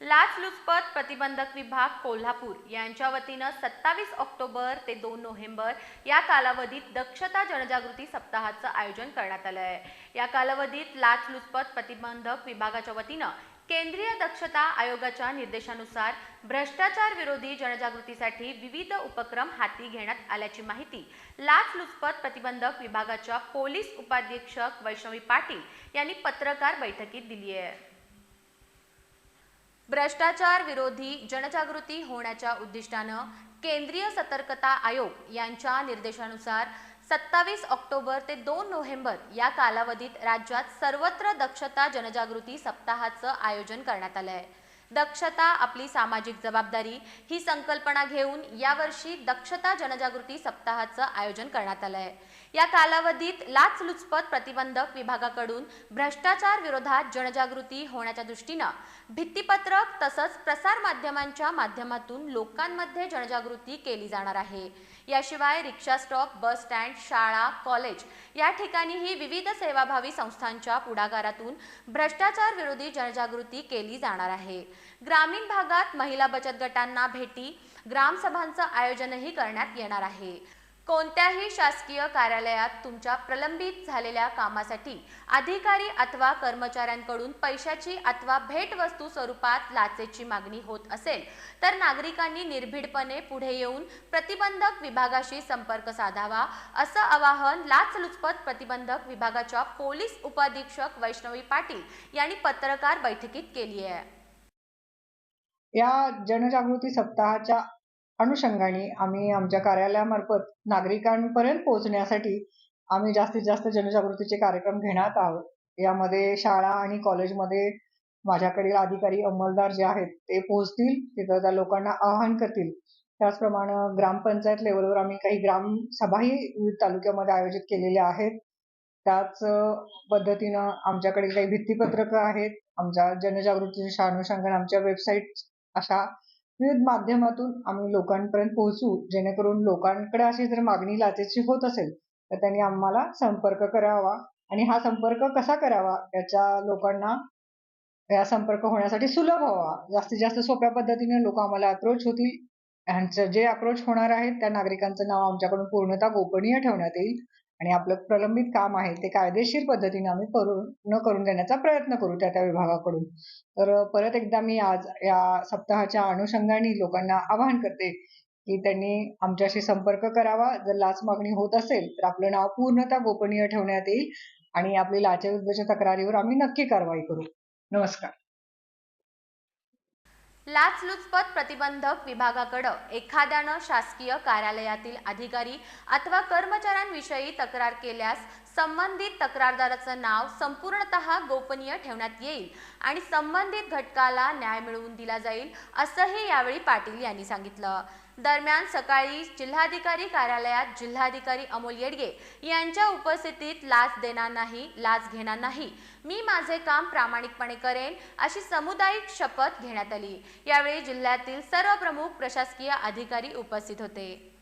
लाचलुचपत प्रतिबंधक विभाग कोल्हापूर यांच्या वतीनं सत्तावीस ऑक्टोबर ते दोन नोव्हेंबर या कालावधीत दक्षता जनजागृती सप्ताहाचं आयोजन करण्यात आलं आहे या कालावधीत लाचलुचपत प्रतिबंधक विभागाच्या वतीनं केंद्रीय दक्षता आयोगाच्या निर्देशानुसार भ्रष्टाचार विरोधी जनजागृतीसाठी विविध उपक्रम हाती घेण्यात आल्याची माहिती लाचलुचपत प्रतिबंधक विभागाच्या पोलीस उपाधीक्षक वैष्णवी पाटील यांनी पत्रकार बैठकीत दिली आहे भ्रष्टाचार विरोधी जनजागृती होण्याच्या उद्दिष्टानं केंद्रीय सतर्कता आयोग यांच्या निर्देशानुसार सत्तावीस ऑक्टोबर ते दोन नोव्हेंबर या कालावधीत राज्यात सर्वत्र दक्षता जनजागृती सप्ताहाचं आयोजन करण्यात आलं आहे दक्षता आपली सामाजिक जबाबदारी ही संकल्पना घेऊन यावर्षी दक्षता जनजागृती सप्ताहाचं आयोजन करण्यात आलं आहे या कालावधीत लाचलुचपत प्रतिबंधक विभागाकडून भ्रष्टाचार विरोधात जनजागृती होण्याच्या दृष्टीनं भित्तीपत्रक तसंच प्रसार माध्यमांच्या माध्यमातून लोकांमध्ये जनजागृती केली जाणार आहे. याशिवाय रिक्षा स्टॉप बस स्टँड शाळा कॉलेज या ठिकाणीही विविध सेवाभावी संस्थांच्या पुढाकारातून भ्रष्टाचार विरोधी जनजागृती केली जाणार आहे. ग्रामीण भागात महिला बचत गटांना भेटी ग्रामसभांचं आयोजनही करण्यात येणार आहे. कोणत्याही शासकीय कार्यालयात तुमच्या प्रलंबित झालेल्या कामासाठी अधिकारी अथवा कर्मचाऱ्यांकडून पैशाची अथवा भेटवस्तू स्वरूपात लाचेची मागणी होत असेल तर नागरिकांनी निर्भीडपणे पुढे येऊन प्रतिबंधक विभागाशी संपर्क साधावा असं आवाहन लाचलुचपत प्रतिबंधक विभागाच्या पोलीस उपाधीक्षक वैष्णवी पाटील यांनी पत्रकार बैठकीत केली आहे. या जनजागृती सप्ताहाच्या अनुषंगाने आम्ही आमच्या कार्यालयामार्फत नागरिकांपर्यंत पोहोचण्यासाठी आम्ही जास्तीत जास्त जनजागृतीचे कार्यक्रम घेण्यात आहोत. यामध्ये शाळा आणि कॉलेजमध्ये माझ्याकडील अधिकारी अंमलदार जे आहेत ते पोहोचतील तिथं त्या लोकांना आवाहन करतील. त्याचप्रमाणे ग्रामपंचायत लेवलवर आम्ही काही ग्रामसभाही विविध तालुक्यामध्ये आयोजित केलेल्या आहेत. त्याच पद्धतीनं आमच्याकडे काही भित्तीपत्रकं आहेत. आमच्या जनजागृतीच्या अनुषंगाने आमच्या वेबसाईट अशा विविध माध्यमातून आम्ही लोकांपर्यंत पोहोचू जेणेकरून लोकांकडे अशी जर मागणी लाचेची होत असेल तर त्यांनी आम्हाला संपर्क करावा. आणि हा संपर्क कसा करावा? याच्या लोकांना या संपर्क होण्यासाठी सुलभ व्हावा. जास्तीत जास्त सोप्या पद्धतीने लोक आम्हाला अप्रोच होतील. ह्यांचं जे अप्रोच होणार आहेत त्या नागरिकांचं नाव आमच्याकडून पूर्णतः गोपनीय ठेवण्यात येईल. आणि आपलं प्रलंबित काम आहे ते कायदेशीर पद्धतीने आम्ही करून न करून देण्याचा प्रयत्न करू त्या त्या विभागाकडून. तर परत एकदा मी आज या सप्ताहाच्या अनुषंगाने लोकांना आवाहन करते की त्यांनी आमच्याशी संपर्क करावा. जर लाच मागणी होत असेल तर आपलं नाव पूर्णतः गोपनीय ठेवण्यात येईल आणि आपली लाचेविरुद्धच्या तक्रारीवर आम्ही नक्की कारवाई करू. नमस्कार. लाचलुचपत प्रतिबंधक विभागाकडं एखाद्यानं शासकीय कार्यालयातील अधिकारी अथवा कर्मचाऱ्यांविषयी तक्रार केल्यास संबंधित तक्रारदाराचं नाव संपूर्णतः गोपनीय ठेवण्यात येईल आणि संबंधित घटकाला न्याय मिळवून दिला जाईल असंही यावेळी पाटील यांनी सांगितलं. दरम्यान सकाळी जिल्हाधिकारी कार्यालयात जिल्हाधिकारी अमोल येडगे यांच्या उपस्थितीत लाच देणार नाही लाच घेणार नाही. मी माझे काम प्रामाणिकपणे करेन अशी सामुदायिक शपथ घेण्यात आली. यावेळी जिल्ह्यातील सर्व प्रमुख प्रशासकीय अधिकारी उपस्थित होते.